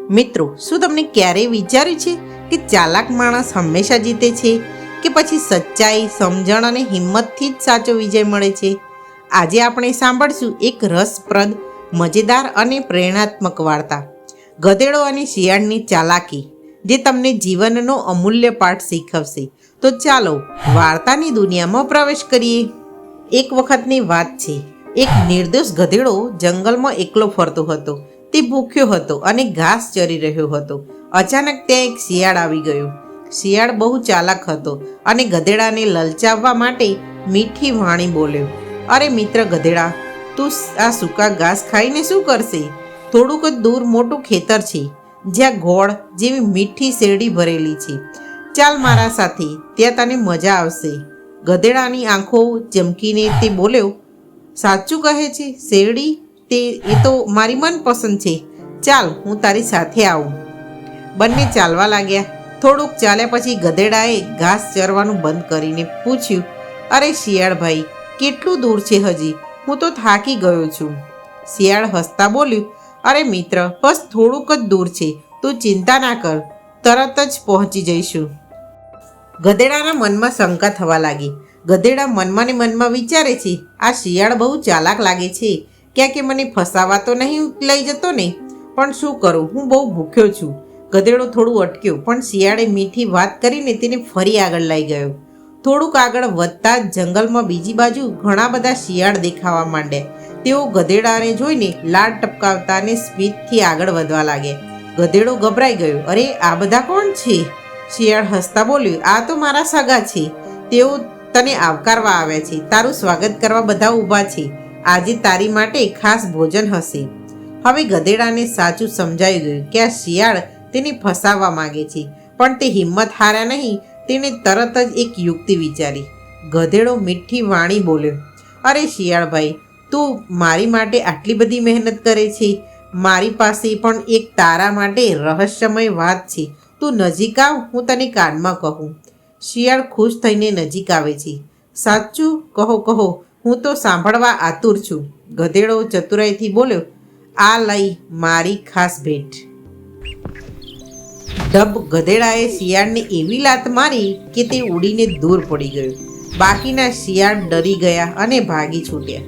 મિત્રો, શું તમને ક્યારેય વિચાર્યું છે કે ચાલાક માણસ હંમેશા જીતે છે? કે પછી સચ્ચાઈ, સમજણ અને હિંમતથી જ સાચો વિજય મળે છે? આજે આપણે સાંભળશું એક રસપ્રદ, મજેદાર અને પ્રેરણાત્મક વાર્તા. ગધેડો અને શિયાળની ચાલાકી, જે તમને જીવનનો અમૂલ્ય પાઠ શીખવશે. તો ચાલો, વાર્તાની દુનિયામાં પ્રવેશ કરીએ. એક વખતની વાત છે. એક નિર્દોષ ગધેડો જંગલમાં એકલો ફરતો હતો. તે ભૂખ્યો હતો અને ઘાસ ચરી રહ્યો હતો. અચાનક ત્યાં એક શિયાળ આવી ગયો. શિયાળ બહુ ચાલાક હતો અને ગધેડાને લલચાવવા માટે મીઠી વાણી બોલ્યો, અરે મિત્ર ગધેડા, તું આ સૂકા ઘાસ ખાઈને શું કરશે? થોડુંક જ દૂર મોટું ખેતર છે, જ્યાં ગોળ જેવી મીઠી શેરડી ભરેલી છે. ચાલ મારા સાથે, ત્યાં તને મજા આવશે. ગધેડાની આંખો ચમકીને તે બોલ્યો, સાચું કહે છે, શેરડી? તે, એ તો મારી મનપસંદ છે. ચાલ, હું તારી સાથે આવું. બંને ચાલવા લાગ્યા. થોડુંક ચાલ્યા પછી ગધેડાએ ઘાસ ચરવાનું બંધ કરીને પૂછ્યું, અરે શિયાળભાઈ, કેટલું દૂર છે હજી? હું તો થાકી ગયો છું. શિયાળ હસતા બોલ્યું, અરે મિત્ર, બસ થોડુંક જ દૂર છે. તું ચિંતા ના કર. તરત જ પહોંચી જઈશું. ગધેડાના મનમાં શંકા થવા લાગી. ગધેડા મનમાં ને મનમાં વિચારે છે, આ શિયાળ બહુ ચાલાક લાગે છે. ક્યાં કે મને ફસાવા તો નહીં, લઈ જતો ને પણ શું કરું? હું બહુ ભૂખ્યો છું. ગધેડો થોડું અટક્યો, પણ શિયાળે મીઠી વાત કરીને તેને ફરી આગળ લઈ ગયો. થોડુંક આગળ વધતા જ જંગલમાં બીજી બાજુ ઘણા બધા શિયાળ દેખાવા માંડ્યા. તેઓ ગધેડાને જોઈને લાડ ટપકાવતા અને સ્પીડથી આગળ વધવા લાગ્યા. ગધેડો ગભરાઈ ગયો. અરે, આ બધા કોણ છે? શિયાળ હસતા બોલ્યું. આ તો મારા સગા છે. તેઓ તને આવકારવા આવ્યા છે. તારું સ્વાગત કરવા બધા ઊભા છે. આજે તારી માટે ખાસ ભોજન હશે. હવે ગધેડાને સાચું સમજાઈ ગયું કે આ શિયાળ તેને ફસાવવા માંગે છે, પણ તે હિંમત હાર્યા નહીં, તેણે તરત જ એક યુક્તિ વિચારી. ગધેડો મીઠી વાણી બોલ્યો, અરે શિયાળભાઈ તું મારી માટે આટલી બધી મહેનત કરે છે? મારી પાસે પણ એક તારા માટે રહસ્યમય વાત છે. તું નજીક આવ, હું તને કાનમાં કહું. શિયાળ ખુશ થઈને નજીક આવે છે. સાચું? કહો કહો. હું તો સાંભળવા આતુર છું. ગધેડો ચતુરાઈથી બોલ્યો, આ લઈ મારી ખાસ ભેટ. ડબ ગધેડાએ શિયાળને એવી લાત મારી કે તે ઉડીને દૂર પડી ગયો. બાકીના શિયાળ ડરી ગયા અને ભાગી છૂટ્યા.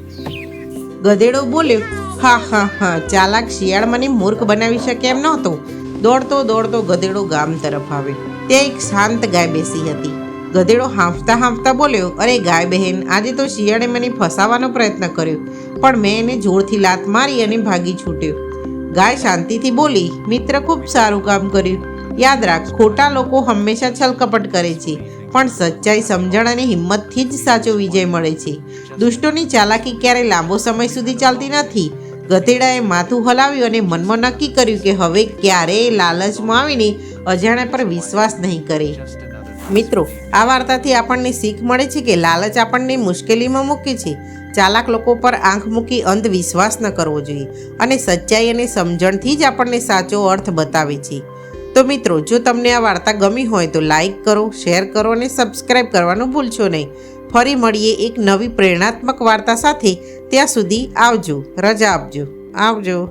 ગધેડો બોલ્યો, હા હા હા, ચાલાક શિયાળ મને મૂર્ખ બનાવી શકે એમ નહોતો. દોડતો દોડતો ગધેડો ગામ તરફ આવ્યો. ત્યાં એક શાંત ગાય બેસી હતી. ગધેડો હાંફતા હાંફતા બોલ્યો, અરે ગાય બહેન, આજે તો શિયાળે મને ફસાવાનો પ્રયત્ન કર્યો, પણ મેં એને જોરથી લાત મારી અને ભાગી છૂટ્યો. ગાય શાંતિથી બોલી, મિત્ર, ખૂબ સારું કામ કર્યું. યાદ રાખ, ખોટા લોકો હંમેશા છલકપટ કરે છે, પણ સચ્ચાઈ, સમજણ અને હિંમતથી જ સાચો વિજય મળે છે. દુષ્ટોની ચાલાકી ક્યારેય લાંબો સમય સુધી ચાલતી નથી. ગધેડાએ માથું હલાવ્યું અને મનમાં નક્કી કર્યું કે હવે ક્યારેય લાલચમાં આવીને અજાણ્યા પર વિશ્વાસ નહીં કરે. મિત્રો, આ વાર્તાથી આપણને શીખ મળે છે કે લાલચ આપણને મુશ્કેલીમાં મૂકે છે? ચાલાક લોકો પર આંખ મૂકી અંધવિશ્વાસ ન કરવો જોઈએ અને સચ્ચાઈ અને સમજણથી જ આપણને સાચો અર્થ બતાવે છે. તો મિત્રો, જો તમને આ વાર્તા ગમી હોય તો લાઈક કરો, શેર કરો અને સબસ્ક્રાઈબ કરવાનું ભૂલશો નહીં. ફરી મળીએ એક નવી પ્રેરણાત્મક વાર્તા સાથે. ત્યાં સુધી આવજો, રજા આપજો. આવજો.